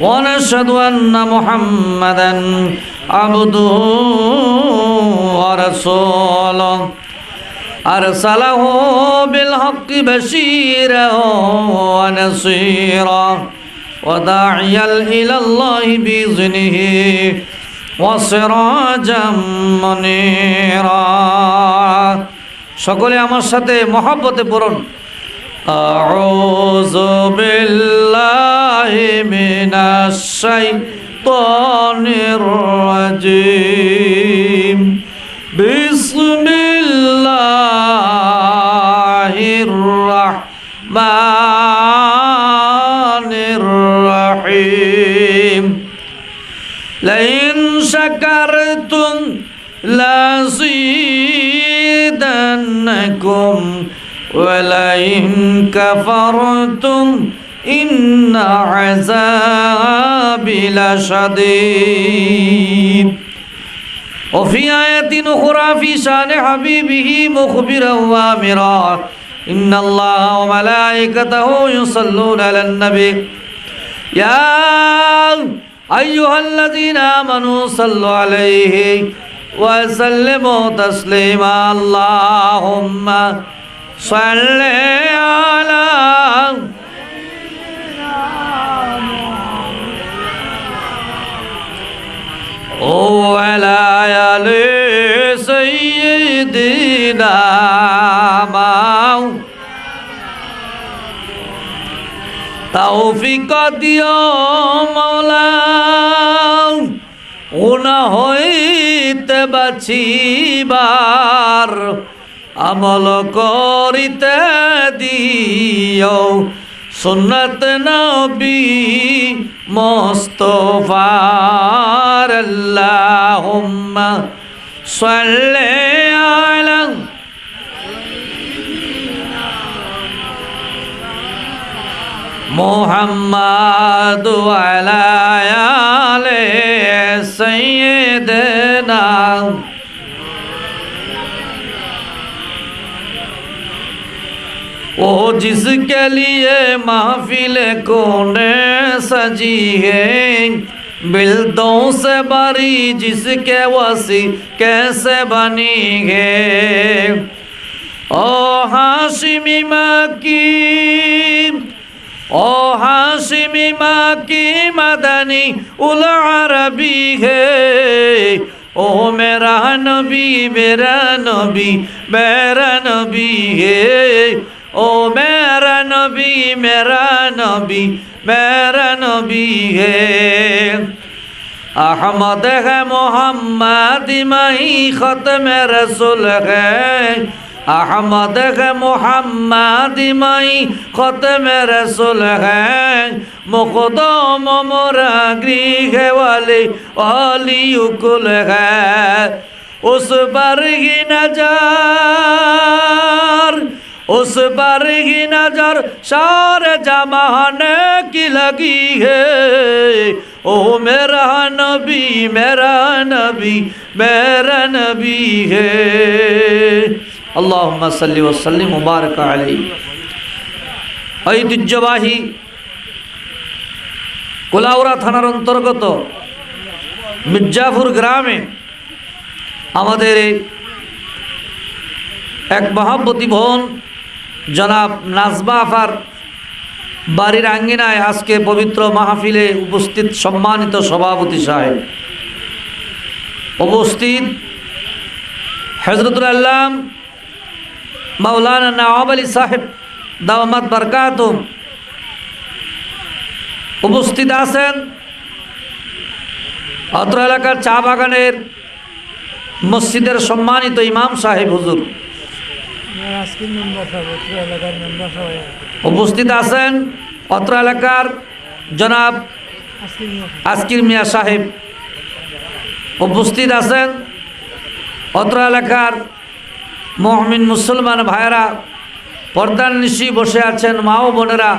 ونشهد أن محمدا عبده ورسوله أرسله بالحق بشيرا ونصيرا وداعيا إلى الله بإذنه وسراجا منيرا সকলে আমার সাথে মহাব্বতে পড়ুন أعوذ بالله من الشيطان الرجيم بسم الله الرحمن الرحيم لئن شكرتم لزيدنكم ولئن كفرتم إن عذابي لشديد وفي آية أخرى في شان حبيبه مخبرا وامرا إن الله وملائكته يصلون على النبي يا أيها الذين آمنوا صلوا عليه وسلموا تسليما اللهم صل على وعلى آل سيدنا তৌফিক দিও মৌলা গুণা হইতে বাছিবার আমল করিতে দিও। সুন্নত নবী মোস্তফার আল্লাহুম্মা সাল্লি আলা মোহাম্মদ আলা जिसके लिए महफिल कोने सजी है बिल्दों से बरी जिसके वसी कैसे बनी है? ओ हाशिमी मकी ओ हाशिमी मकी मदनी उल अरबी है। ओ मेरा नबी मेरा नबी मेरा नबी है। ও মেরা নবী মেরা নবী মেরা নবী হে। আহমদ হে মোহাম্মদিমাই খত মেরে সুল হে। আহমদ হে মোহাম্মদিমাই খত মেরে সুল হে। মুখদ মোরা গৃহে বলে অলি উকুল হে। উস বর্গি নজার उस पर ही नजर सार जमाने की लगी है ओ मेरा नबी मेरा नबी मेरा नबी है আল্লাহ সাল্লি ওসাল্লিম মুবারক আলাই ঐতিহ্যবাহী কোলাউরা থানার অন্তর্গত মির্জাপুর গ্রামে আমাদের এই এক মহাব্বতী বোন জনাব নাজবা আফার বাড়ির আঙ্গিনায় আজকে পবিত্র মাহফিলে উপস্থিত সম্মানিত সভাপতি সাহেব। উপস্থিত হজরতুল আল্লাম, মাওলানা নওয়াব আলী সাহেব দাওয়ামাত বারকাতুম। উপস্থিত আছেন অত্র এলাকার চা বাগানের মসজিদের সম্মানিত ইমাম সাহেব হুজুর। উপস্থিত আছেন অত্র এলাকার জনাব আজকের মিয়া সাহেব। উপস্থিত আছেন অত্র এলাকার মহমিন মুসলমান ভাইয়েরা পর্দার নিশি বসে আছেন মা ও বোনেরা।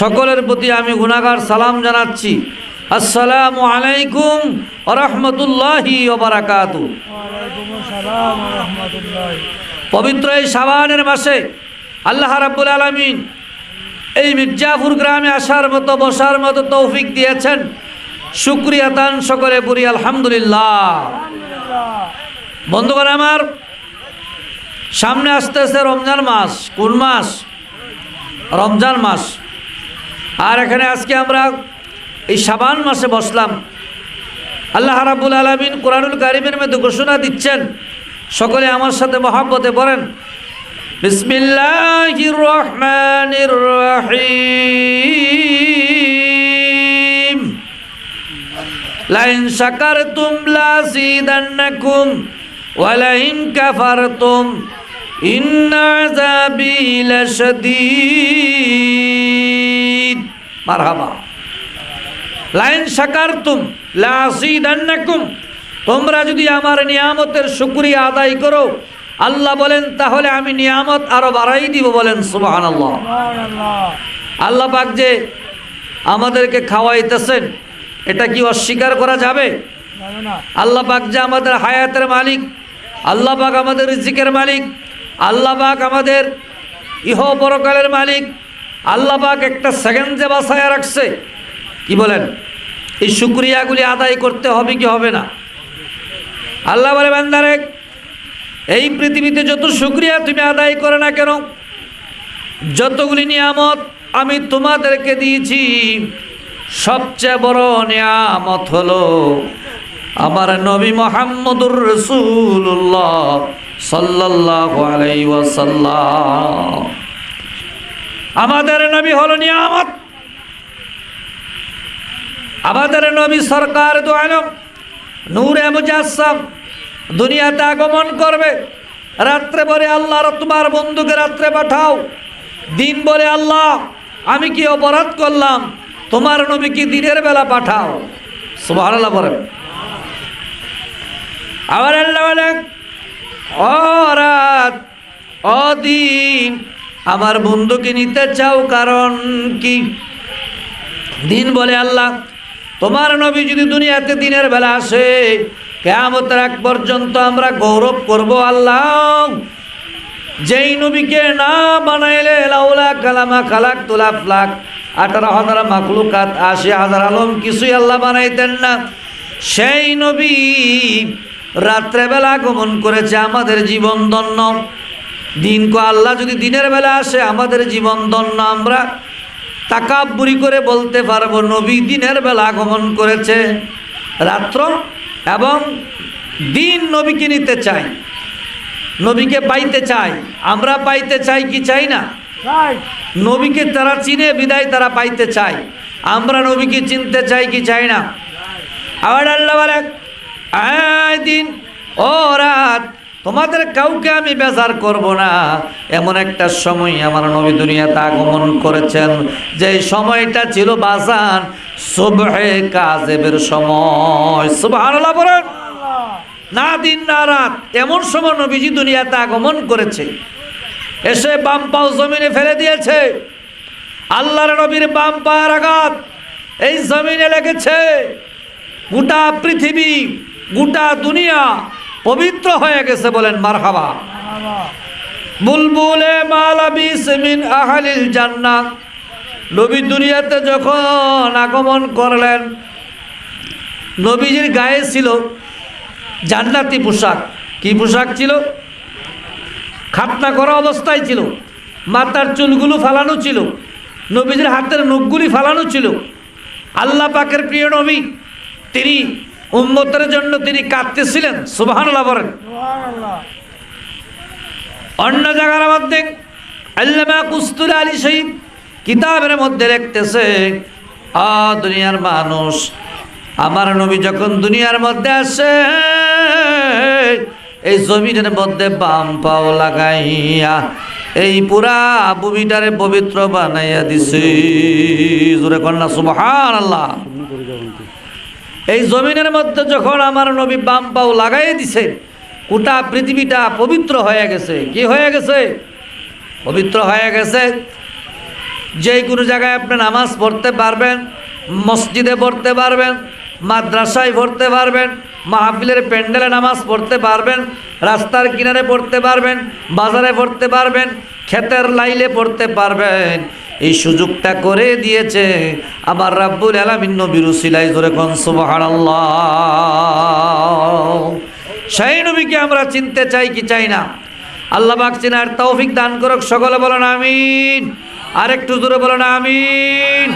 সকলের প্রতি আমি গুণাগার সালাম জানাচ্ছি। আসসালামু আলাইকুম রহমতুল্লাহি ওবরাকাতু ওয়ালাইকুম আসসালাম রহমতুল্লাহ। পবিত্র এই সাবানের মাসে আল্লাহ রাব্বুল আলমিন এই মির্জাফুর গ্রামে আসার মতো, বসার মতো তৌফিক দিয়েছেন। শুক্রিয়া তান সকলে পুরি আলহামদুলিল্লাহ। বন্ধুগণ আমার, সামনে আসতে আসতে রমজান মাস। কোন মাস? রমজান মাস। আর এখানে আজকে আমরা এই সাবান মাসে বসলাম। আল্লাহ রাবুল আলমিন কোরআনুল কারিমের মধ্যে ঘোষণা দিচ্ছেন সকলে আমার সাথে মহাব্বতে পড়েন। রহিম লাইন শাকারতুম লাযিদান্নাকুম ওয়ালাইন কাফারতুম। ইন্না লাইন শাকারতুম লাযিদান্নাকুম তোমরা যদি আমার নিয়ামতের শুকরিয়া আদায় করো আল্লাহ বলেন তাহলে আমি নিয়ামত আরও বাড়াই দিব বলেন সুবহানাল্লাহ। সুবহানাল্লাহ। আল্লাহ পাক যে আমাদেরকে খাওয়াইতেছেন এটা কি অস্বীকার করা যাবে? যাবে আল্লাহ পাক যে আমাদের হায়াতের মালিক আল্লাহ পাক আমাদের রিজিকের মালিক আল্লাহ পাক আমাদের ইহ পরকালের মালিক আল্লাহ পাক একটা সেকেন্ড যে বাসায় রাখছে। কি বলেন? এই শুক্রিয়াগুলি আদায় করতে হবে কি হবে না? আল্লাহ বলে, বান্দারে, এই পৃথিবীতে যত শুক্রিয়া তুমি আদায় করে না কেন, যতগুলি নিয়ামত আমি তোমাদেরকে দিয়েছি, সবচেয়ে বড় নিয়ামত হলো আমার নবী মোহাম্মদুর রসুল্লাহ সাল্লাহ আমাদের নবী হল নিয়ামত। আমাদের নবী সরকার দু আলম, নূরে মুজাসম দুনিয়াতে আগমন করবে। রাত্রে বলে আল্লাহ তোমার বন্ধুকে রাত্রে পাঠাও। দিন বলে আল্লাহ, আমি কি অপরাধ করলাম? তোমার নবী কি দিনের বেলা পাঠাও। সুবাহ বলেন। আবার আল্লাহ বলেন ও রাত ও দিন, আমার বন্ধুকে নিতে চাও কারণ কি? দিন বলে আল্লাহ, তোমার নবী যদি দুনিয়াতে দিনের বেলা আসে কেয়ামতের এক পর্যন্ত আমরা গৌরব করব আল্লাহ। যেই নবীকে না বানাইলে লাউলা কালামা খালাক তোলা ফ্লাক আঠারো হাজার মাকলুকাত আশি হাজার আলম, কিছুই আল্লাহ বানাইতেন না। সেই নবী রাত্রেবেলা আগমন করেছে আমাদের জীবন দন্য দিন কো আল্লাহ যদি দিনের বেলা আসে, আমাদের জীবন দন্য আমরা তাকাব্বুরি করে বলতে পারব, নবী দিনের বেলা আগমন করেছে। রাত্র এবং দিন নবীকে নিতে চাই। নবীকে পাইতে চাই। আমরা পাইতে চাই কি চাই না? নবীকে তারা চিনে বিদায় তারা পাইতে চায় আমরা নবীকে চিনতে চাই কি চাই না? আবার আল্লাহ আয় দিন ও রাত তোমাদের কাউকে আমি বেজার করব না। এমন একটা সময় আমার নবী দুনিয়াতে আগমন করেছেন। যে সময়টা ছিল বাজান, সুবহে কাজেবের সময়। সুবহানাল্লাহ বলেন। না দিন, না রাত, এমন সময় নবীজি দুনিয়াতে আগমন করেছে। এসে বাম পাও জমিনে ফেলে দিয়েছে। আল্লাহর নবীর বাম পায়ের আঘাত এই জমিনে লেগেছে। গোটা পৃথিবী, গোটা দুনিয়া পবিত্র হয়ে গেছে বলেন, মারহাবা। বুলবুলে মালাবিস মিন আহালিল জান্নাত নবী দুনিয়াতে যখন আগমন করলেন, নবীজির গায়ে ছিল জান্নাতি পোশাক। কি পোশাক ছিল? খাতনা করা অবস্থায় ছিল। মাথার চুলগুলো ফালানো ছিল। নবীজির হাতের নখগুলি ফালানো ছিল। আল্লাহ পাকের প্রিয় নবী, তিনি উম্মতের জন্য তিনি কাঁদতেছিলেন সুবহানাল্লাহ বলেন। অন্য জায়গার মধ্যে আল্লামা কুস্তুর আলী শহীদ কিতাবের মধ্যে লিখতেছে আ দুনিয়ার মানুষ আমার নবী যখন দুনিয়ার মধ্যে আসে এই জমিনের মধ্যে বাম পাও লাগাইয়া এই পুরা ভূমিটারে পবিত্র বানাইয়া দিছে। জোরে কন্যা সুবহান আল্লাহ এই জমিনের মধ্যে যখন আমার নবী বাম পাও লাগাই দিছে, গোটা পৃথিবীটা পবিত্র হয়ে গেছে। কি হয়ে গেছে? পবিত্র হয়ে গেছে। যে কোনো জায়গায় আপনি নামাজ পড়তে পারবেন, মসজিদে পড়তে পারবেন, মাদ্রাসায় পড়তে পারবেন মাহফিলের প্যান্ডেলে নামাজ পড়তে পারবেন, রাস্তার কিনারে পড়তে পারবেন, বাজারে পড়তে পারবেন, ক্ষেতের লাইলে পড়তে পারবেন। এই সুযোগটা করে দিয়েছে আবার রাব্বুল আলামিন নবীর উসিলাই ধরে সেই নবীকে আমরা চিনতে চাই কি চাই না? আল্লাহ পাক চিনার তৌফিক দান করুক, সকলে বলেন আমিন। আরেকটু দূরে জোরে বলেন আমিন।